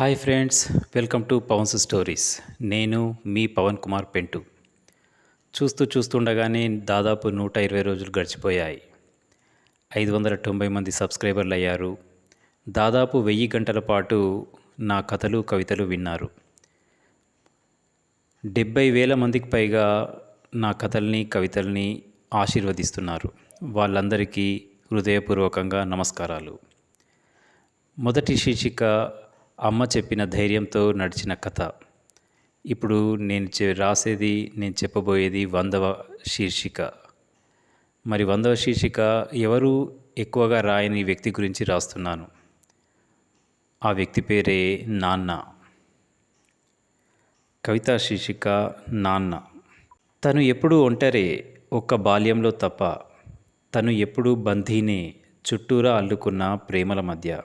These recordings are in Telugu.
Hi friends welcome to Pawan's stories. నేను మీ పవన్ కుమార్ పెంటు. చూస్తూ చూస్తుండగానే దాదాపు నూట ఇరవై రోజులు గడిచిపోయాయి. ఐదు వందల తొంభై మంది సబ్స్క్రైబర్లు అయ్యారు. దాదాపు వెయ్యి గంటల పాటు నా కథలు కవితలు విన్నారు. డెబ్బై వేల మందికి పైగా నా కథల్ని కవితల్ని ఆశీర్వదిస్తున్నారు. వాళ్ళందరికీ హృదయపూర్వకంగా నమస్కారాలు. మొదటి శీర్షిక అమ్మ చెప్పిన ధైర్యంతో నడిచిన కథ. ఇప్పుడు నేను రాసేది నేను చెప్పబోయేది వందవ శీర్షిక. మరి వందవ శీర్షిక ఎవరు ఎక్కువగా రాయని వ్యక్తి గురించి రాస్తున్నాను. ఆ వ్యక్తి పేరే నాన్న. కవితా శీర్షిక నాన్న. తను ఎప్పుడూ ఒంటరే ఒక్క బాల్యంలో తప్ప. తను ఎప్పుడూ బంధీనే చుట్టూరా అల్లుకున్న ప్రేమల మధ్య.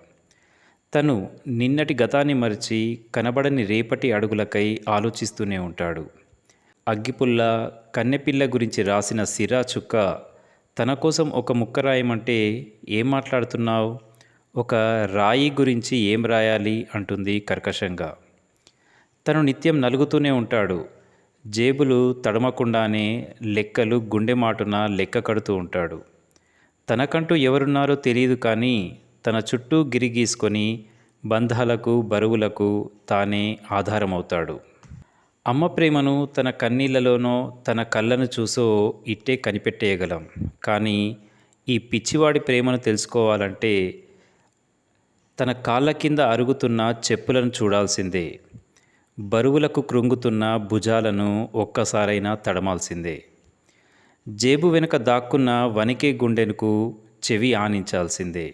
తను నిన్నటి గతాన్ని మరిచి కనబడని రేపటి అడుగులకై ఆలోచిస్తూనే ఉంటాడు. అగ్గిపుల్ల కన్నెపిల్ల గురించి రాసిన సిరా చుక్క తన కోసం ఒక ముక్క రాయమంటే ఏం మాట్లాడుతున్నావు? ఒక రాయి గురించి ఏం రాయాలి? అంటుంది కర్కశంగా. తను నిత్యం నలుగుతూనే ఉంటాడు. జేబులు తడమకుండానే లెక్కలు గుండె మాటున లెక్క కడుతూ ఉంటాడు. తనకంటూ ఎవరున్నారో తెలియదు కానీ తన చుట్టూ గిరిగీసుకొని బంధాలకు బరువులకు తానే ఆధారమవుతాడు. అమ్మ ప్రేమను తన కన్నీళ్ళలోనో తన కళ్ళను చూసో ఇట్టే కనిపెట్టేయగలం. కానీ ఈ పిచ్చివాడి ప్రేమను తెలుసుకోవాలంటే తన కాళ్ళ కింద అరుగుతున్న చెప్పులను చూడాల్సిందే. బరువులకు కృంగుతున్న భుజాలను ఒక్కసారైనా తడమాల్సిందే. జేబు వెనుక దాక్కున్న వణికే గుండెనుకు చెవి ఆనించాల్సిందే.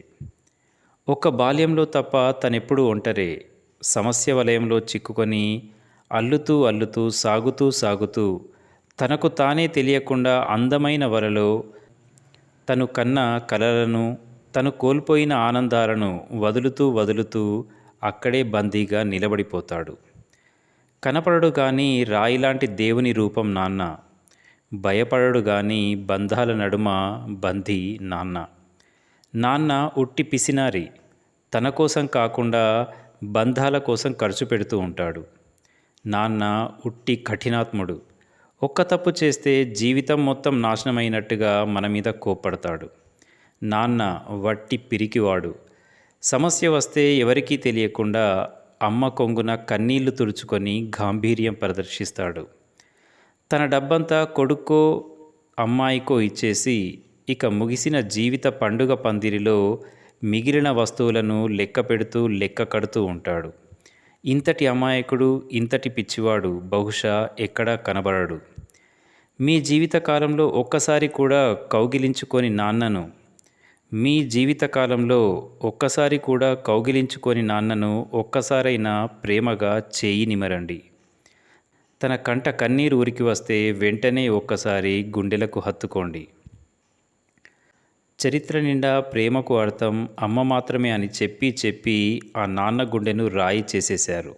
ఒక్క బాల్యంలో తప్ప తనెప్పుడు ఒంటరే. సమస్య వలయంలో చిక్కుకొని అల్లుతూ అల్లుతూ సాగుతూ సాగుతూ తనకు తానే తెలియకుండా అందమైన వలలో తను కన్న కలలను తను కోల్పోయిన ఆనందాలను వదులుతూ వదులుతూ అక్కడే బందీగా నిలబడిపోతాడు. కనపడడు కానీ రాయిలాంటి దేవుని రూపం నాన్న. భయపడడు కానీ బంధాల నడుమ బందీ నాన్న. నాన్న ఉట్టి పిసినారి. తన కోసం కాకుండా బంధాల కోసం ఖర్చు పెడుతూ ఉంటాడు. నాన్న ఉట్టి కఠినాత్ముడు. ఒక్క తప్పు చేస్తే జీవితం మొత్తం నాశనమైనట్టుగా మన మీద కోప్పడతాడు. నాన్న వట్టి పిరికివాడు. సమస్య వస్తే ఎవరికీ తెలియకుండా అమ్మ కొంగున కన్నీళ్ళు తుడుచుకొని గాంభీర్యం ప్రదర్శిస్తాడు. తన డబ్బంతా కొడుక్కో అమ్మాయికో ఇచ్చేసి ఇక ముగిసిన జీవిత పండుగ పందిరిలో మిగిలిన వస్తువులను లెక్క పెడుతూ లెక్క కడుతూ ఉంటాడు. ఇంతటి అమాయకుడు ఇంతటి పిచ్చివాడు బహుశా ఎక్కడా కనబడడు. మీ జీవితకాలంలో ఒక్కసారి కూడా కౌగిలించుకొని నాన్నను మీ జీవితకాలంలో ఒక్కసారి కూడా కౌగిలించుకొని నాన్నను ఒక్కసారైనా ప్రేమగా చేయి నిమరండి. తన కంట కన్నీరు ఉరికి వస్తే వెంటనే ఒక్కసారి గుండెలకు హత్తుకోండి. చరిత్ర నిండా ప్రేమకు అర్థం అమ్మ మాత్రమే అని చెప్పి చెప్పి ఆ నాన్న గుండెను రాయి చేసేశారు.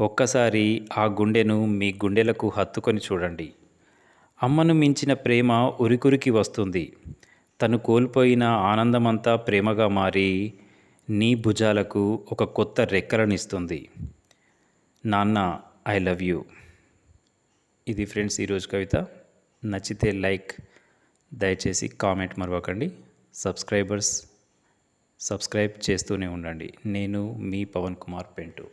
ఒక్కసారి ఆ గుండెను మీ గుండెలకు హత్తుకొని చూడండి. అమ్మను మించిన ప్రేమ ఉరికురికి వస్తుంది. తను కోల్పోయిన ఆనందమంతా ప్రేమగా మారి నీ భుజాలకు ఒక కొత్త రెక్కలనిస్తుంది. నాన్న ఐ లవ్ యూ. ఇది ఫ్రెండ్స్ ఈరోజు కవిత. నచ్చితే లైక్ దయచేసి కామెంట్ మరవకండి. సబ్స్క్రైబర్స్ సబ్స్క్రైబ్ చేస్తూనే ఉండండి. నేను మీ పవన్ కుమార్ పెంటు.